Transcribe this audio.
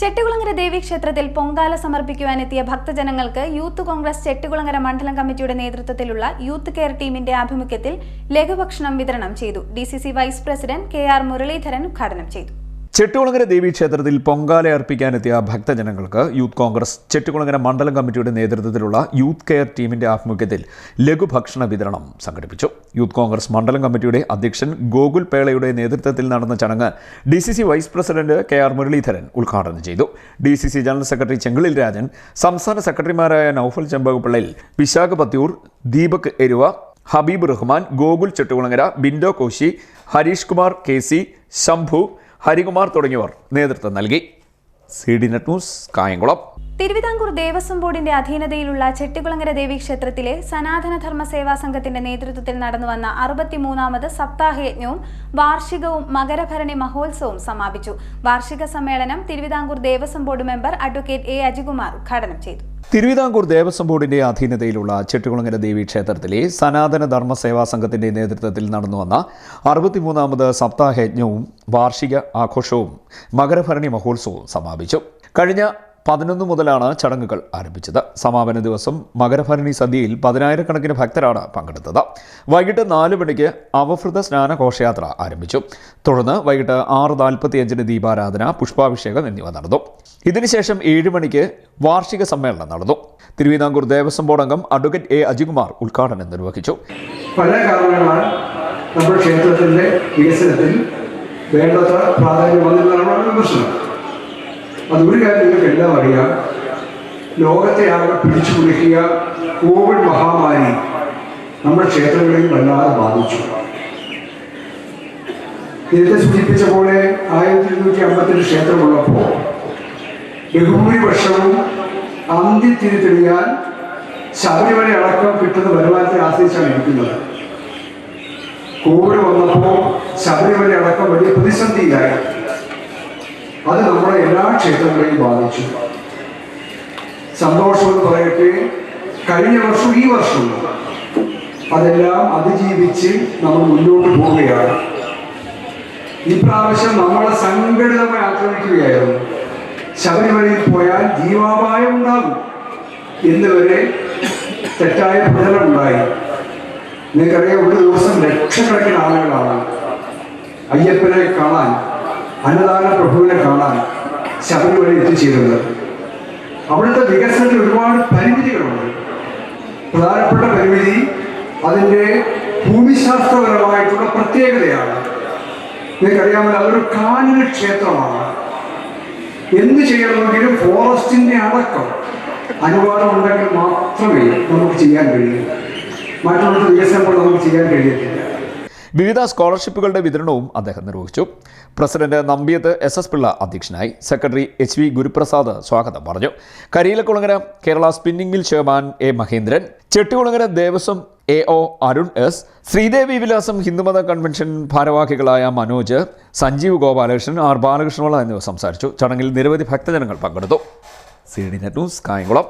ചെട്ടികുളങ്ങര ദേവീക്ഷേത്രത്തിൽ പൊങ്കാല സമർപ്പിക്കുവാനെത്തിയ ഭക്തജനങ്ങൾക്ക് യൂത്ത് കോൺഗ്രസ് ചെട്ടികുളങ്ങര മണ്ഡലം കമ്മിറ്റിയുടെ നേതൃത്വത്തിലുള്ള യൂത്ത് കെയർ ടീമിന്റെ ആഭിമുഖ്യത്തിൽ ലഘുഭക്ഷണം വിതരണം ചെയ്തു. D vice president K Muraleedharan ഉദ്ഘാടനം ചെയ്തു. ചെട്ടുകുളങ്ങര ദേവീക്ഷേത്രത്തിൽ പൊങ്കാല അർപ്പിക്കാനെത്തിയ ഭക്തജനങ്ങൾക്ക് യൂത്ത് കോൺഗ്രസ് ചെട്ടുകുളങ്ങര മണ്ഡലം കമ്മിറ്റിയുടെ നേതൃത്വത്തിലുള്ള യൂത്ത് കെയർ ടീമിന്റെ ആഭിമുഖ്യത്തിൽ ലഘുഭക്ഷണ വിതരണം സംഘടിപ്പിച്ചു. യൂത്ത് കോൺഗ്രസ് മണ്ഡലം കമ്മിറ്റിയുടെ അധ്യക്ഷൻ ഗോകുൽ പേളയുടെ നേതൃത്വത്തിൽ നടന്ന ചടങ്ങ് D C C vice president K R Muraleedharan ഉദ്ഘാടനം ചെയ്തു. D C C general secretary Chengalil Rajan സംസ്ഥാന സെക്രട്ടറിമാരായ നൌഫൽ ചെമ്പകപ്പിള്ളയിൽ വിശാഖ പത്യൂർ ദീപക് എരുവ ഹബീബ് റഹ്മാൻ ഗോകുൽ ചെട്ടുകുളങ്ങര ബിൻഡോ കോശി ഹരീഷ് കുമാർ കെ സി ശംഭു ഹരികുമാർ തുടങ്ങിയവർ നേതൃത്വം നൽകി. C D net news Kayamkulam. Thiruvithamkoor Devaswom ബോർഡിന്റെ അധീനതയിലുള്ള ചെട്ടികുളങ്ങര ദേവീക്ഷേത്രത്തിലെ സനാതന ധർമ്മ സേവാ സംഘത്തിന്റെ നേതൃത്വത്തിൽ നടന്നുവന്ന അറുപത്തിമൂന്നാമത് സപ്താഹയജ്ഞവും വാർഷികവും മകരഭരണി മഹോത്സവവും സമാപിച്ചു. വാർഷിക സമ്മേളനം Thiruvithamkoor Devaswom board member advocate A. Ajikumar ഉദ്ഘാടനം ചെയ്തു. തിരുവിതാംകൂർ ദേവസ്വം ബോർഡിന്റെ അധീനതയിലുള്ള ചെട്ടികുളങ്ങര ദേവി ക്ഷേത്രത്തിലെ സനാതന ധർമ്മ സേവാ സംഘത്തിന്റെ നേതൃത്വത്തിൽ നടന്നുവന്ന അറുപത്തിമൂന്നാമത് സപ്താഹയജ്ഞവും വാർഷിക ആഘോഷവും മകരഭരണി മഹോത്സവവും സമാപിച്ചു. കഴിഞ്ഞ പതിനൊന്ന് മുതലാണ് ചടങ്ങുകൾ ആരംഭിച്ചത്. സമാപന ദിവസം മകരഭരണി സദ്യയിൽ പതിനായിരക്കണക്കിന് ഭക്തരാണ് പങ്കെടുത്തത്. വൈകിട്ട് നാല് മണിക്ക് അവഭൃത സ്നാന ഘോഷയാത്ര ആരംഭിച്ചു. തുടർന്ന് വൈകിട്ട് ആറ് നാൽപ്പത്തിയഞ്ചിന് ദീപാരാധന പുഷ്പാഭിഷേകം എന്നിവ നടന്നു. ഇതിനുശേഷം ഏഴ് മണിക്ക് വാർഷിക സമ്മേളനം നടന്നു. തിരുവിതാംകൂർ ദേവസ്വം ബോർഡ് അംഗം അഡ്വക്കേറ്റ് എ അജികുമാർ ഉദ്ഘാടനം നിർവഹിച്ചു. പല കാരണങ്ങളാൽ നമ്മുടെ ക്ഷേത്രത്തിന്റെ വികസനത്തിൽ വേണ്ടത്ര പ്രാധാന്യം വന്നില്ലെന്നാണ് വിമർശനം. അതൊരു കാര്യം നിങ്ങൾക്ക് എല്ലാം അറിയാം. ലോകത്തെ ആകെ പിടിച്ചു കുടിക്കുക കോവിഡ് മഹാമാരി നമ്മുടെ ക്ഷേത്രങ്ങളെയും വല്ലാതെ ബാധിച്ചു. നേരത്തെ സൂചിപ്പിച്ച പോലെ ആയിരത്തി ഇരുന്നൂറ്റി അമ്പത്തിരണ്ട് ക്ഷേത്രമുള്ളപ്പോൾ ബഹുഭൂരിപക്ഷവും അന്ത്യത്തിരി തെളിയാൻ ശബരിമല അടക്കം കിട്ടുന്ന വരുമാനത്തെ ആശ്രയിച്ചാണ് ഇരിക്കുന്നത്. കോവിഡ് വന്നപ്പോൾ ശബരിമല അടക്കം വലിയ പ്രതിസന്ധിയിലായി. അത് നമ്മുടെ എല്ലാ ക്ഷേത്രങ്ങളെയും ബാധിച്ചു. സന്തോഷമെന്ന് പറയട്ടെ കഴിഞ്ഞ വർഷം ഈ വർഷവും അതെല്ലാം അതിജീവിച്ച് നമ്മൾ മുന്നോട്ട് പോവുകയാണ്. ഇപ്രാവശ്യം നമ്മളെ സംഘടിതമായി ആക്രമിക്കുകയായിരുന്നു. ശബരിമലയിൽ പോയാൽ ജീവാപായം ഉണ്ടാകും എന്നിവരെ തെറ്റായ പ്രചരണം ഉണ്ടായി. നിങ്ങൾക്കറിയാം ഒരു ദിവസം ലക്ഷക്കണക്കിന് ആളുകളാണ് അയ്യപ്പനെ കാണാൻ അന്നദാന പ്രഭുവിനെ കാണാൻ ശബരിമല എത്തിച്ചേരുന്നത്. അവിടുത്തെ വികസനത്തിൽ ഒരുപാട് പരിമിതികളുണ്ട്. പ്രധാനപ്പെട്ട പരിമിതി അതിന്റെ ഭൂമിശാസ്ത്രപരമായിട്ടുള്ള പ്രത്യേകതയാണ്. നിങ്ങൾക്കറിയാമല്ലോ അതൊരു കാനന ക്ഷേത്രമാണ്. എന്ത് ചെയ്യണമെങ്കിലും ഫോറസ്റ്റിന്റെ അടക്കം അനുവാദമുണ്ടെങ്കിൽ മാത്രമേ നമുക്ക് ചെയ്യാൻ കഴിയൂ. മറ്റുള്ള വികസനം കൂടെ നമുക്ക് ചെയ്യാൻ കഴിയത്തില്ല. വിവിധ സ്കോളർഷിപ്പുകളുടെ വിതരണവും അദ്ദേഹം നിർവഹിച്ചു. President Nambiyath S S Pillai അധ്യക്ഷനായി സെക്രട്ടറി എച്ച് വി ഗുരുപ്രസാദ് സ്വാഗതം പറഞ്ഞു. Kariyilakulangara Kerala spinning mill chairman A Mahendran Chettikulangara Devaswom A O Arun S Sreedevi Vilasam Hindumatha convention ഭാരവാഹികളായ മനോജ് സഞ്ജീവ് ഗോപാലകൃഷ്ണൻ ആർ ബാലകൃഷ്ണപിള്ള എന്നിവർ സംസാരിച്ചു. ചടങ്ങിൽ നിരവധി ഭക്തജനങ്ങൾ പങ്കെടുത്തു. C D net news Kayamkulam.